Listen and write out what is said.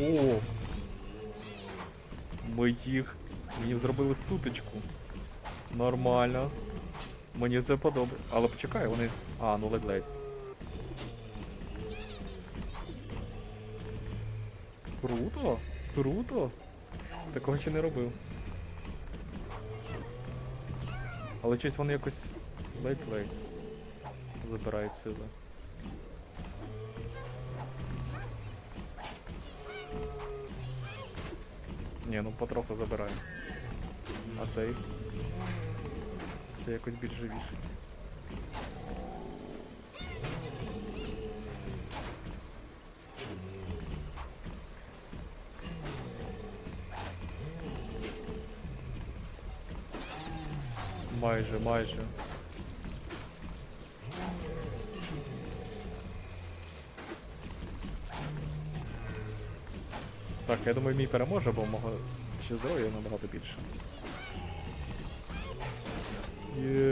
О! Ми їх. Мені зробили сутичку. Нормально. Мені це подобається. Але почекай, вони. А, ну ледь-ледь. Круто! Круто! Такого ще не робив. Але щось вони якось ледь-ледь забирають сили. Ні, ну потроху забираю. А цей? Це якось більш живіший. Майже, майже. Так, я думаю, мій переможе, бо мого ще здоров'я набагато більше. Є.